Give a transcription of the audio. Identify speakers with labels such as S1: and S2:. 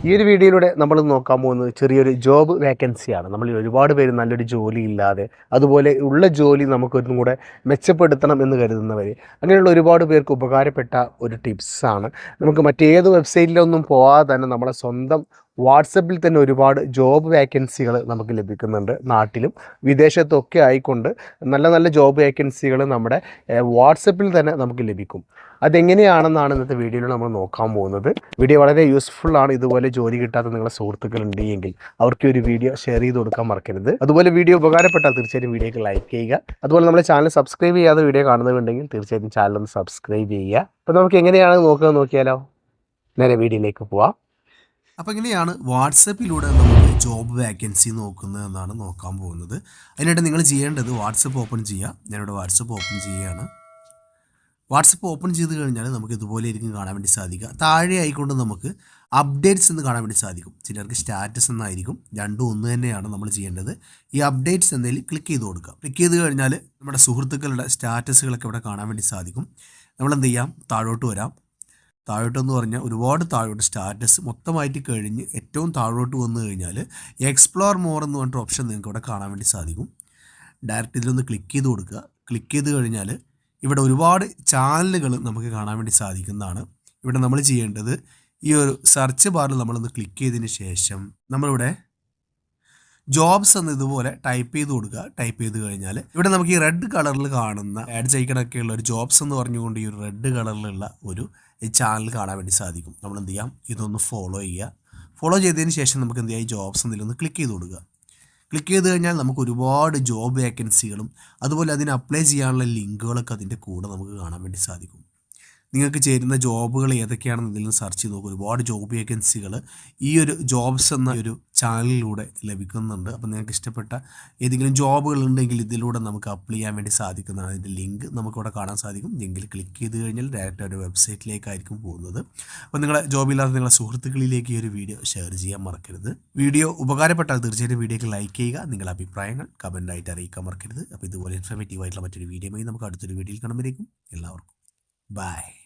S1: ഈ ഒരു വീഡിയോയിലൂടെ നമ്മൾ നോക്കാൻ പോകുന്നത് ചെറിയൊരു ജോബ് വേക്കൻസിയാണ് നമ്മൾ ഒരുപാട് പേര് നല്ലൊരു ജോലി ഇല്ലാതെ അതുപോലെ ഉള്ള ജോലി നമുക്കൊന്നും കൂടെ മെച്ചപ്പെടുത്തണം എന്ന് കരുതുന്നവർ അങ്ങനെയുള്ള ഒരുപാട് പേർക്ക് ഉപകാരപ്പെട്ട ഒരു ടിപ്സാണ് നമുക്ക് മറ്റേത് വെബ്സൈറ്റിലൊന്നും പോകാതെ തന്നെ നമ്മളെ സ്വന്തം വാട്സപ്പിൽ തന്നെ ഒരുപാട് ജോബ് വേക്കൻസികൾ നമുക്ക് ലഭിക്കുന്നുണ്ട് നാട്ടിലും. വിദേശത്തൊക്കെ ആയിക്കൊണ്ട് നല്ല നല്ല ജോബ് വേക്കൻസികൾ നമ്മുടെ വാട്സപ്പിൽ തന്നെ നമുക്ക് ലഭിക്കും. അതെങ്ങനെയാണെന്നാണ് ഇന്നത്തെ വീഡിയോയിൽ നമ്മൾ നോക്കാൻ പോകുന്നത്. വീഡിയോ വളരെ യൂസ്ഫുൾ ആണ്. ഇതുപോലെ ജോലി കിട്ടാത്ത നിങ്ങളുടെ സുഹൃത്തുക്കൾ ഉണ്ടെങ്കിൽ അവർക്ക് ഒരു വീഡിയോ ഷെയർ ചെയ്ത് കൊടുക്കാൻ മറക്കരുത്. അതുപോലെ വീഡിയോ ഉപകാരപ്പെട്ടാൽ തീർച്ചയായും വീഡിയോക്ക് ലൈക്ക് ചെയ്യുക. അതുപോലെ നമ്മുടെ ചാനൽ സബ്സ്ക്രൈബ് ചെയ്യാതെ വീഡിയോ കാണുന്നുണ്ടെങ്കിൽ തീർച്ചയായിട്ടും ചാനൽ ഒന്ന് സബ്സ്ക്രൈബ് ചെയ്യുക. അപ്പോൾ നമുക്ക് എങ്ങനെയാണ് നോക്കുക നോക്കിയാലോ? നേരെ വീഡിയോയിലേക്ക് പോവാം.
S2: അപ്പോൾ ഇങ്ങനെയാണ് വാട്സപ്പിലൂടെ നമുക്ക് ജോബ് വേക്കൻസി നോക്കുന്നത് എന്നാണ് നോക്കാൻ പോകുന്നത്. അതിനായിട്ട് നിങ്ങൾ ചെയ്യേണ്ടത് വാട്സപ്പ് ഓപ്പൺ ചെയ്യുക. ഞാനിവിടെ വാട്സപ്പ് ഓപ്പൺ ചെയ്യുകയാണ്. വാട്സപ്പ് ഓപ്പൺ ചെയ്ത് കഴിഞ്ഞാൽ നമുക്ക് ഇതുപോലെ ആയിരിക്കും കാണാൻ വേണ്ടി സാധിക്കുക. താഴെ ആയിക്കൊണ്ട് നമുക്ക് അപ്ഡേറ്റ്സ് എന്ന് കാണാൻ വേണ്ടി സാധിക്കും. ചിലർക്ക് സ്റ്റാറ്റസ് എന്നായിരിക്കും. രണ്ടും ഒന്ന് തന്നെയാണ് നമ്മൾ ചെയ്യേണ്ടത്. ഈ അപ്ഡേറ്റ്സ് എന്നതിൽ ക്ലിക്ക് ചെയ്ത് കൊടുക്കുക. ക്ലിക്ക് ചെയ്ത് കഴിഞ്ഞാൽ നമ്മുടെ സുഹൃത്തുക്കളുടെ സ്റ്റാറ്റസുകളൊക്കെ ഇവിടെ കാണാൻ വേണ്ടി സാധിക്കും. നമ്മൾ എന്ത് ചെയ്യാം? താഴോട്ട് വരാം. താഴോട്ടെന്ന് പറഞ്ഞാൽ ഒരുപാട് താഴോട്ട് സ്റ്റാറ്റസ് മൊത്തമായിട്ട് കഴിഞ്ഞ് ഏറ്റവും താഴോട്ട് വന്നു കഴിഞ്ഞാൽ എക്സ്പ്ലോർ മോർ എന്ന് പറഞ്ഞിട്ട് ഓപ്ഷൻ നിങ്ങൾക്ക് ഇവിടെ കാണാൻ വേണ്ടി സാധിക്കും. ഡയറക്റ്റ് ഇതിലൊന്ന് ക്ലിക്ക് ചെയ്ത് കൊടുക്കുക. ക്ലിക്ക് ചെയ്ത് കഴിഞ്ഞാൽ ഇവിടെ ഒരുപാട് ചാനലുകൾ നമുക്ക് കാണാൻ വേണ്ടി സാധിക്കുന്നതാണ്. ഇവിടെ നമ്മൾ ചെയ്യേണ്ടത് ഈ ഒരു സെർച്ച് ബാറിൽ നമ്മളൊന്ന് ക്ലിക്ക് ചെയ്തതിന് ശേഷം നമ്മളിവിടെ ജോബ്സ് എന്ന് ഇതുപോലെ ടൈപ്പ് ചെയ്ത് കൊടുക്കുക. ടൈപ്പ് ചെയ്ത് കഴിഞ്ഞാൽ ഇവിടെ നമുക്ക് ഈ റെഡ് കളറിൽ കാണുന്ന ആഡ് ഉള്ള ഒരു ജോബ്സ് എന്ന് പറഞ്ഞുകൊണ്ട് ഈ ഒരു റെഡ് കളറിലുള്ള ഒരു ചാനൽ കാണാൻ വേണ്ടി സാധിക്കും. നമ്മൾ എന്ത് ചെയ്യാം? ഇതൊന്ന് ഫോളോ ചെയ്യുക. ഫോളോ ചെയ്തതിന് ശേഷം നമുക്ക് എന്ത് ചെയ്യാം? ഈ ജോബ്സ് എന്തെങ്കിലും ഒന്ന് ക്ലിക്ക് ചെയ്ത് കൊടുക്കുക. ക്ലിക്ക് ചെയ്ത് കഴിഞ്ഞാൽ നമുക്ക് ഒരുപാട് ജോബ് വേക്കൻസികളും അതുപോലെ അതിന് അപ്ലൈ ചെയ്യാനുള്ള ലിങ്കുകളൊക്കെ അതിന്റെ കൂടെ നമുക്ക് കാണാൻ വേണ്ടി സാധിക്കും. നിങ്ങൾക്ക് ചേരുന്ന ജോബുകൾ ഏതൊക്കെയാണെന്ന് ഇതിൽ സെർച്ച് ചെയ്ത് നോക്കും. ഒരുപാട് ജോബ് വേക്കൻസികൾ ഈ ഒരു ജോബ്സ് എന്ന ഒരു ചാനലിലൂടെ ലഭിക്കുന്നുണ്ട്. അപ്പോൾ നിങ്ങൾക്ക് ഇഷ്ടപ്പെട്ട ഏതെങ്കിലും ജോബുകൾ ഉണ്ടെങ്കിൽ ഇതിലൂടെ നമുക്ക് അപ്ലൈ ചെയ്യാൻ വേണ്ടി സാധിക്കുന്നതാണ്. അതിന്റെ ലിങ്ക് നമുക്കിവിടെ കാണാൻ സാധിക്കും. ലിങ്കിൽ ക്ലിക്ക് ചെയ്ത് കഴിഞ്ഞാൽ ഡയറക്റ്റ് അവരുടെ വെബ്സൈറ്റിലേക്കായിരിക്കും പോകുന്നത്. അപ്പോൾ നിങ്ങളെ ജോബില്ലാത്ത നിങ്ങളുടെ സുഹൃത്തുക്കളിലേക്ക് ഈ ഒരു വീഡിയോ ഷെയർ ചെയ്യാൻ മറക്കരുത്. വീഡിയോ ഉപകാരപ്പെട്ടാൽ തീർച്ചയായിട്ടും വീഡിയോക്ക് ലൈക്ക് ചെയ്യുക. നിങ്ങളുടെ അഭിപ്രായങ്ങൾ കമന്റായിട്ട് അറിയിക്കാൻ മറക്കരുത്. അപ്പോൾ ഇതുപോലെ ഇൻഫർമേറ്റീവ് ആയിട്ടുള്ള മറ്റൊരു വീഡിയോയുമായി നമുക്ക് അടുത്തൊരു വീഡിയോയിൽ കാണുമ്പോഴേക്കും എല്ലാവർക്കും ബൈ